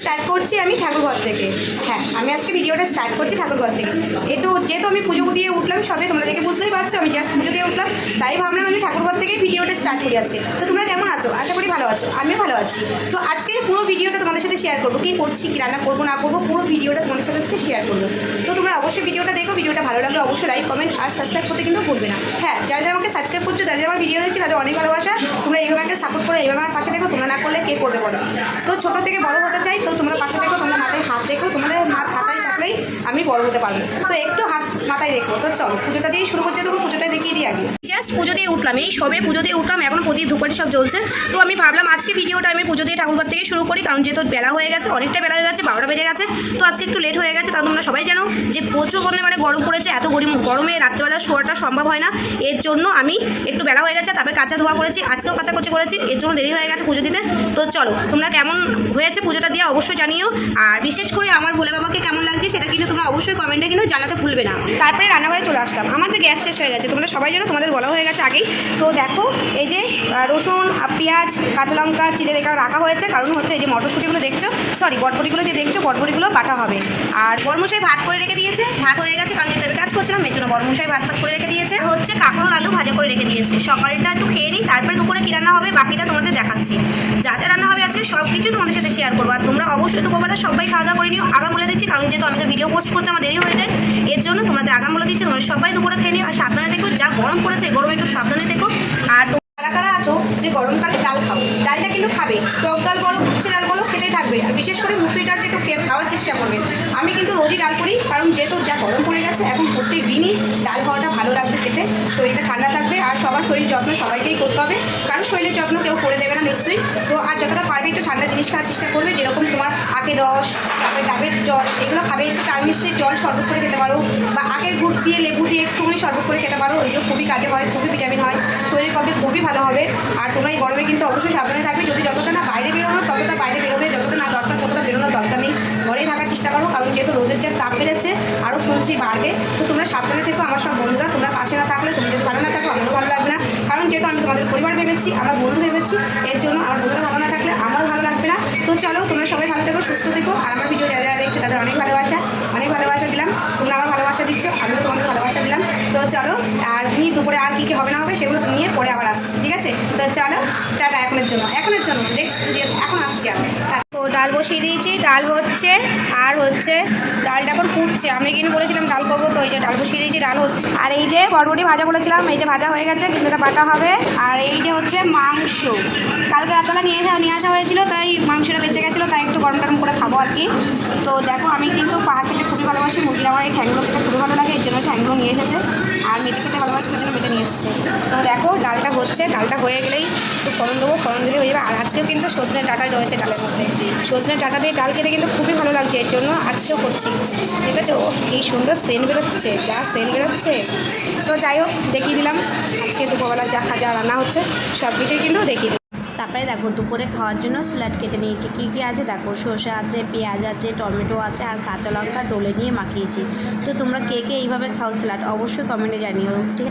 Start করছি আমি ঠাকুরঘর থেকে। হ্যাঁ আমি আজকে ভিডিওটা স্টার্ট করছি ঠাকুরঘর থেকে। একটু যেহেতু আমি পুজো দিয়ে উঠলাম সবে, তোমরা দেখে বুঝতেই পারছ, আমি জাস্ট পুজো দিয়ে উঠলাম, তাই ভাবলাম আমি ঠাকুরঘর থেকে ভিডিওটা স্টার্ট করি আজকে। তো তোমরা কেমন আছো? আশা করি ভালো আছো, আমিও ভালো আছি। তো আজকে পুরো ভিডিওটা তোমাদের সাথে শেয়ার করব, কী করছি, কী রান্না করব, না করব, পুরো ভিডিওটা তোমাদের সাথে আজকে শেয়ার করব। তো তোমরা অবশ্যই ভিডিওটা দেখো ভিডিওটা ভালো লাগলে অবশ্যই লাইক কমেন্ট আর সাবস্ক্রাইব করতে কিন্তু ভুলবে না। হ্যাঁ যারা যারা আমাকে সাবস্ক্রাইব করছ, যারা যারা আমার ভিডিও দেখছ, তাদের অনেক ভালোবাসা। তোমরা এইভাবে আমাকে সাপোর্ট করো, এইভাবে আমার পাশে দেখো, তোমরা না করলে কে করবে বলো? তো ছোটো থেকে বড় হতে চাই তো তোমরা পাশে দেখো, তোমরা মাথায় হাত রেখো তোমাদের হাত হাতায় থাকলেই আমি বড় হতে পারব। তো একটু হাত মাথায় রেখো, তো চলো, পুজোটা দিয়ে শুরু করছে তখন পুজোটা দেখিয়ে দিই আগে। জাস্ট পুজো দিয়ে উঠলাম, এই সবে পুজো দিয়ে উঠলাম, এখন প্রদীপ ধূপাটি সব জ্বলছে। তো আমি ভাবলাম আজকে ভিডিওটা আমি পুজো দিয়ে ঠাকুরঘর থেকে শুরু করি, কারণ যেহেতু বেলা হয়ে গেছে, অনেকটা বেলা হয়ে গেছে, বারোটা বেজে গেছে, তো আজকে একটু লেট হয়ে গেছে, তা তোমরা সবাই জানো যে প্রচুর পরিমাণে মানে গরম পড়েছে, এত গরম, গরমে রাত্রেবেলা শোয়াটা সম্ভব হয় না। এর জন্য আমি একটু বেলা হয়ে গেছে, তারপরে কাঁচা ধোয়া করেছি, আজকেও কাঁচা কুচি করেছি, এর জন্য দেরি হয়ে গেছে পুজো দিতে। তো চলো, তোমরা কেমন হয়েছে পুজোটা দিয়ে অবশ্যই জানিও। আর বিশেষ করে আমার ভোলে বাবাকে কেমন লাগছে সেটা কিন্তু তোমরা অবশ্যই কমেন্টে কিন্তু জানাতে ভুলবে না। তারপরে রান্নাঘরে চলে আসলাম। আমার তো গ্যাস শেষ হয়ে গেছে। তোমরা সবাই জানো তোমাদের বলা হয়ে গেছে আগেই। তো দেখো, এই যে রসুন পেঁয়াজ, কাঁচা লঙ্কা চিড়ে রেখা রাখা হয়েছে। কারণ হচ্ছে এই যে মটরশুঁটিগুলো দেখছ সরি বটবটিগুলো যে দেখছ বটবটিগুলো বাটা হবে। আর বরমশাই ভাত করে রেখে দিয়েছে। ভাত হয়ে গেছে কারণ আমি কাজ করছিলাম, এর জন্য বরমশাই ভাত ভাত করে রেখে দিয়েছে। হচ্ছে কাঁকড়োর আলু ভাজা করে রেখে দিয়েছে। সকালটা একটু খেয়ে নিই, তারপরে দুপুরে কী রান্না হবে বাকিটা তোমাদের দেখাচ্ছি। যা যা রান্না হবে আজকে সব কিছু তোমাদের সাথে শেয়ার করব। আর তোমরা অবশ্যই দুপুরবেলা সবাই খাওয়া দাওয়া করে নিও। আগাম বলে দিচ্ছি, কারণ যেহেতু আমি তো ভিডিও পোস্ট করতে আমার দেরি হয়ে যায় এর জন্য তোমাদের আগাম বলে দিচ্ছি, তোমরা সবাই দুপুরে খেয়ে নিও। আর সাবধানে দেখো যা গরম পড়েছে গরমে একটু সাবধানে দেখো আর কারা কারা আছো, যে গরমকালে ডাল খাও, ডালটা কিন্তু খাবে। টক ডাল বলো, উচ্ছে ডাল আর বিশেষ করে মুসুরি ডালটা একটু খাওয়ার চেষ্টা করবে। আমি কিন্তু রোজই ডাল করি, কারণ যেহেতু যা গরম পড়ে গেছে, এখন প্রত্যেক দিনই ডাল খাওয়াটা ভালো লাগবে খেতে। শরীরটা ঠান্ডা থাকবে, আর সবার শরীর যত্ন সবাইকেই করতে হবে। কারণ শরীরের যত্ন কেউ করে দেবে না নিশ্চয়ই। তো আর যতটা পারবে একটু ঠান্ডা জিনিস খাওয়ার চেষ্টা করবে, যেরকম তোমার আখের রস, তারপরে ডাবের জল, এগুলো খাবে, একটু টাল মিষ্টির জল শরবত করে খেতে পারো, বা আখের গুড় দিয়ে লেবু দিয়ে একটুখানি শরবত করে খেতে পারো, এগুলো খুবই কাজে হয়, খুবই ভিটামিন হয়, শরীরের পক্ষে খুবই ভালো হবে, আর তোমরা এই গরমে কিন্তু অবশ্যই সাবধানে থাকবে, যদি যতটা না বাইরে বেরোনো, ততটা বাইরে বেরোবে, যতটা না দরকার, ততটা বেরোনোর দরকার নেই, ঘরেই থাকার চেষ্টা করো, কারণ যেহেতু রোদের যা তাপ বেড়েছে আরও শুনছি বাড়বে, তো তোমরা সাবধানে থেকো, আমার সব বন্ধুরা, তোমরা পাশে না থাকলে তোমাদের ভালো না থাকো, আমারও ভালো লাগবে না, কারণ যেহেতু আমি তোমাদের পরিবার ভেবেছি, আমার বন্ধু ভেবেছি, এর জন্য আমার বন্ধুরা ভালো না থাকলে আমারও ভালো লাগবে না, তো চলো তোমরা সুস্থ থেকো। আর আমার ভিডিও যারা দেখছ, তাদের অনেক ভালোবাসা। অনেক ভালোবাসা দিলাম। তোমরা আমার ভালোবাসা দিচ্ছ, আমিও তোমাদের ভালোবাসা দিলাম। তো চলো, আর তুমি দুপুরে আর কী কী হবে না হবে, সেগুলো নিয়ে পরে আবার আসছি, ঠিক আছে? তো চলো, টাটা, এখনের জন্য। এখনের জন্য নেক্সট এখন আসছি আমি। তো ডাল বসিয়ে দিয়েছি, ডাল হচ্ছে, আর হচ্ছে ডালটা এখন ফুটছে। আমি কিন্তু বলেছিলাম ডাল করব, তো এই যে ডাল বসিয়ে দিয়েছি, ডাল হচ্ছে। আর এই যে বরবটি ভাজা বলেছিলাম, এই যে ভাজা হয়ে গেছে, কিন্তু এটা বাটা হবে। আর এই যে হচ্ছে মাংস। কালকে রাতবেলা নিয়ে আসা নিয়ে আসা হয়েছিল তাই মাংসটা বেঁচে গেছিল তাই একটু গরম গরম করে খাব আর কি। তো দেখো, আমি কিন্তু পাহাড় খেতে খুবই ভালোবাসি, মুরগির আমার এই ঠ্যাংগুলো খেতে খুবই ভালো লাগে, এর জন্য ঠ্যাংগুলো নিয়ে এসেছে। আর মেটে খেতে ভালোবাসি ওই জন্য মেটে নিয়ে এসেছে। তো দেখো, ডালটা হচ্ছে ডালটা হয়ে গেলেই একটু ফোড়ন দেবো, ফোড়ন দিলে হয়ে যাবে। আর আজকেও কিন্তু সজনে ডাটা রয়েছে ডালের মধ্যে। সজনে ডাটা দিয়ে ডাল খেতে কিন্তু খুবই ভালো লাগছে, এর জন্য আজকেও করছি। ঠিক আছে ও এই সুন্দর সেন্ট বেরোচ্ছে, যা সেন্ট বেরোচ্ছে। তো যাই হোক, দেখিয়ে দিলাম। আজকে দুপুরবেলা যা খাজা রান্না হচ্ছে সব কিছুই কিন্তু দেখিয়ে তারপরে দেখো দুপুরে খাওয়ার জন্য স্যালাড কেটে নিয়েছি। কী কী আছে? দেখো সর্ষে আছে, পেঁয়াজ আছে, টমেটো আছে আর কাঁচা লঙ্কা ডলে নিয়ে মাখিয়েছি। তো তোমরা কে কে এইভাবে খাও স্যালাড? অবশ্যই কমেন্টে জানিও, ঠিক